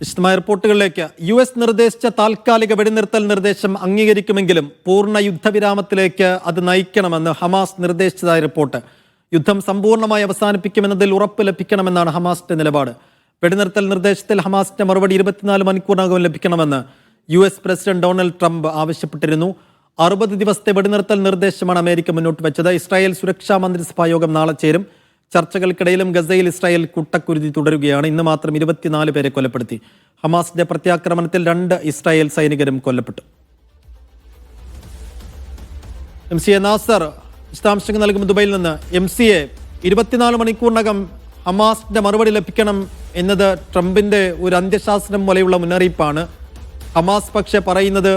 വിശദമായ റിപ്പോർട്ടുകളിലേക്ക്. U S നിർദ്ദേശിച്ച താൽക്കാലിക വെടിനിർത്തൽ നിർദ്ദേശം അംഗീകരിക്കുമെങ്കിലും പൂർണ യുദ്ധവിരാമത്തിലേക്ക് അത് നയിക്കണമെന്ന് ഹമാസ് നിർദ്ദേശിച്ചതായി റിപ്പോർട്ട്. യുദ്ധം സമ്പൂർണമായി അവസാനിപ്പിക്കുമെന്നതിൽ ഉറപ്പ് ലഭിക്കണമെന്നാണ് ഹമാസിന്റെ നിലപാട്. വെടിനിർത്തൽ നിർദ്ദേശത്തിൽ ഹമാസിന്റെ മറുപടി ഇരുപത്തിനാല് മണിക്കൂറിനകം ലഭിക്കണമെന്ന് U S president Donald Trump ആവശ്യപ്പെട്ടിരുന്നു. അറുപത് ദിവസത്തെ വെടിനിർത്തൽ നിർദ്ദേശമാണ് അമേരിക്ക മുന്നോട്ട് വെച്ചത്. ഇസ്രായേൽ സുരക്ഷാ മന്ത്രിസഭാ യോഗം നാളെ ചേരും. ചർച്ചകൾക്കിടയിലും ഗസയിൽ ഇസ്രായേൽ കുട്ടക്കുരുതി തുടരുകയാണ്. ഇന്ന് മാത്രം ഇരുപത്തിനാല് പേരെ കൊലപ്പെടുത്തി. ഹമാസിന്റെ പ്രത്യാക്രമണത്തിൽ രണ്ട് ഇസ്രായേൽ സൈനികരും കൊല്ലപ്പെട്ടു. എം സി എ നാസർ വിശദാംശങ്ങൾ നൽകും. ദുബൈയിൽ നിന്ന് എം സി എ ഇരുപത്തിനാല് മണിക്കൂറിനകം ഹമാസിന്റെ മറുപടി ലഭിക്കണം എന്നത് ട്രംപിന്റെ ഒരു അന്ത്യശാസനം പോലെയുള്ള മുന്നറിയിപ്പാണ്. ഹമാസ് പക്ഷെ പറയുന്നത്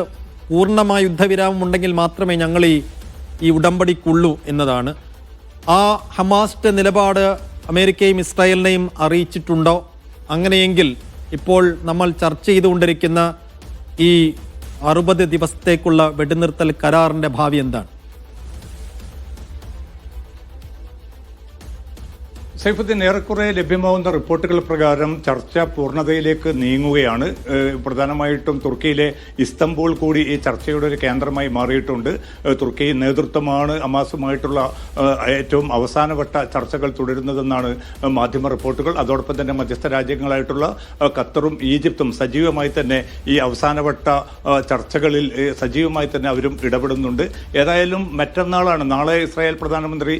പൂർണമായ യുദ്ധവിരാമം ഉണ്ടെങ്കിൽ മാത്രമേ ഞങ്ങൾ ഈ ഈ ഉടമ്പടിക്കുള്ളൂ എന്നതാണ്. ആ ഹമാസിന്റെ നിലപാട് അമേരിക്കയും ഇസ്രായേലിനെയും അറിയിച്ചിട്ടുണ്ടോ? അങ്ങനെയെങ്കിൽ ഇപ്പോൾ നമ്മൾ ചർച്ച ചെയ്തുകൊണ്ടിരിക്കുന്ന ഈ അറുപത് ദിവസത്തേക്കുള്ള വെടിനിർത്തൽ കരാറിന്റെ ഭാവി എന്താണ്? സൈഫുദ്ദീൻ ഏറെക്കുറെ ലഭ്യമാവുന്ന റിപ്പോർട്ടുകൾ പ്രകാരം ചർച്ച പൂർണതയിലേക്ക് നീങ്ങുകയാണ്. പ്രധാനമായിട്ടും തുർക്കിയിലെ ഇസ്തംബൂൾ കൂടി ഈ ചർച്ചയുടെ ഒരു കേന്ദ്രമായി മാറിയിട്ടുണ്ട്. തുർക്കി നേതൃത്വമാണ് അമാസുമായിട്ടുള്ള ഏറ്റവും അവസാനവട്ട ചർച്ചകൾ തുടരുന്നതെന്നാണ് മാധ്യമ റിപ്പോർട്ടുകൾ. അതോടൊപ്പം തന്നെ മധ്യസ്ഥ രാജ്യങ്ങളായിട്ടുള്ള ഖത്തറും ഈജിപ്തും സജീവമായി തന്നെ ഈ അവസാനവട്ട ചർച്ചകളിൽ സജീവമായി തന്നെ അവരും ഇടപെടുന്നുണ്ട്. ഏതായാലും മറ്റന്നാളാണ്. നാളെ ഇസ്രായേൽ പ്രധാനമന്ത്രി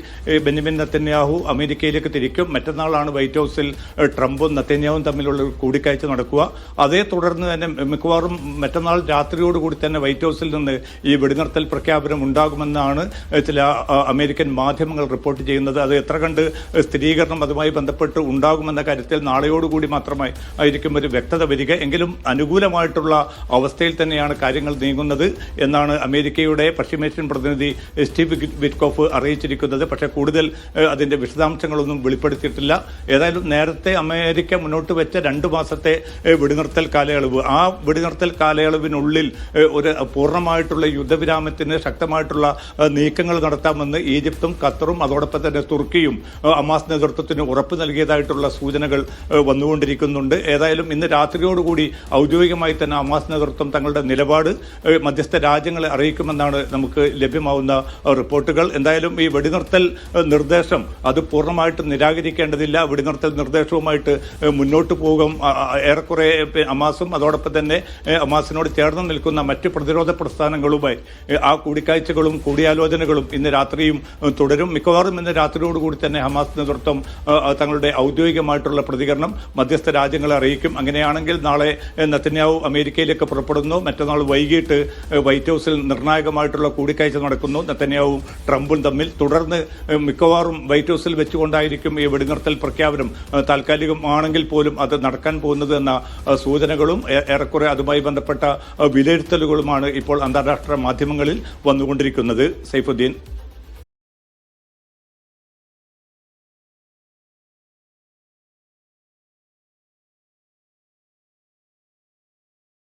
ബെഞ്ചമിൻ നത്തന്യാഹു അമേരിക്കയിലേക്ക് തിരിക്കും. മറ്റന്നാളാണ് വൈറ്റ് ഹൗസിൽ ട്രംപും നത്തേന്യാവും തമ്മിലുള്ള കൂടിക്കാഴ്ച നടക്കുക. അതേ തുടർന്ന് തന്നെ മിക്കവാറും മറ്റന്നാൾ രാത്രിയോടുകൂടി തന്നെ വൈറ്റ് ഹൗസിൽ നിന്ന് ഈ വെടിനിർത്തൽ പ്രഖ്യാപനം ഉണ്ടാകുമെന്നാണ് ചില അമേരിക്കൻ മാധ്യമങ്ങൾ റിപ്പോർട്ട് ചെയ്യുന്നത്. അത് എത്ര കണ്ട് സ്ഥിരീകരണം അതുമായി ബന്ധപ്പെട്ട് ഉണ്ടാകുമെന്ന കാര്യത്തിൽ നാളെയോടുകൂടി മാത്രമായി ആയിരിക്കും ഒരു വ്യക്തത വരിക. എങ്കിലും അനുകൂലമായിട്ടുള്ള അവസ്ഥയിൽ തന്നെയാണ് കാര്യങ്ങൾ നീങ്ങുന്നത് എന്നാണ് അമേരിക്കയുടെ പശ്ചിമേഷ്യൻ പ്രതിനിധി സ്റ്റീവ് വിറ്റ്കോഫ് അറിയിച്ചിരിക്കുന്നത്. പക്ഷേ കൂടുതൽ അതിന്റെ വിശദാംശങ്ങളൊന്നും വെളിപ്പെടുത്തിയിട്ടില്ല ഏതായാലും നേരത്തെ അമേരിക്ക മുന്നോട്ട് വെച്ച രണ്ട് മാസത്തെ വെടിനിർത്തൽ കാലയളവ്. ആ വെടിനിർത്തൽ കാലയളവിനുള്ളിൽ ഒരു പൂർണമായിട്ടുള്ള യുദ്ധവിരാമത്തിന് ശക്തമായിട്ടുള്ള നീക്കങ്ങൾ നടത്താമെന്ന് ഈജിപ്തും ഖത്തറും അതോടൊപ്പം തന്നെ തുർക്കിയും അമാസ് നേതൃത്വത്തിന് ഉറപ്പ് നൽകിയതായിട്ടുള്ള സൂചനകൾ വന്നുകൊണ്ടിരിക്കുന്നുണ്ട്. ഏതായാലും ഇന്ന് രാത്രിയോടുകൂടി ഔദ്യോഗികമായി തന്നെ അമാസ് നേതൃത്വം തങ്ങളുടെ നിലപാട് മധ്യസ്ഥ രാജ്യങ്ങളെ അറിയിക്കുമെന്നാണ് നമുക്ക് ലഭ്യമാവുന്ന റിപ്പോർട്ടുകൾ. എന്തായാലും ഈ വെടിനിർത്തൽ നിർദ്ദേശം അത് പൂർണമായിട്ടും നിരാകരിക്കേണ്ടതില്ല വെടിനിർത്തൽ നിർദ്ദേശവുമായിട്ട് മുന്നോട്ട് പോകും. ഏറെക്കുറെ അമാസും അതോടൊപ്പം തന്നെ അമാസിനോട് ചേർന്ന് നിൽക്കുന്ന മറ്റ് പ്രതിരോധ പ്രസ്ഥാനങ്ങളുമായി ആ കൂടിക്കാഴ്ചകളും കൂടിയാലോചനകളും ഇന്ന് രാത്രിയും തുടരും. മിക്കവാറും ഇന്ന് രാത്രിയോടുകൂടി തന്നെ ഹമാസ് നേതൃത്വം തങ്ങളുടെ ഔദ്യോഗികമായിട്ടുള്ള പ്രതികരണം മധ്യസ്ഥ രാജ്യങ്ങളെ അറിയിക്കും. അങ്ങനെയാണെങ്കിൽ നാളെ നത്തന്യാവു അമേരിക്കയിലേക്ക് പുറപ്പെടുന്നു. മറ്റന്നാൾ വൈകിട്ട് വൈറ്റ് ഹൗസിൽ നിർണായകമായിട്ടുള്ള കൂടിക്കാഴ്ച നടക്കുന്നു. നത്തന്യാവും ട്രംപും തമ്മിൽ തുടർന്ന് മിക്കവാറും വൈറ്റ് ഹൗസിൽ വെച്ചുകൊണ്ടായിരിക്കും ഈ വെടിനിർത്തൽ പ്രഖ്യാപനം താൽക്കാലികമാണെങ്കിൽ പോലും അത് നടക്കാൻ പോകുന്നത് എന്ന സൂചനകളും ഏറെക്കുറെ അതുമായി ബന്ധപ്പെട്ട വിലയിരുത്തലുകളുമാണ് ഇപ്പോൾ അന്താരാഷ്ട്ര മാധ്യമങ്ങളിൽ വന്നുകൊണ്ടിരിക്കുന്നത്. സൈഫുദ്ദീൻ.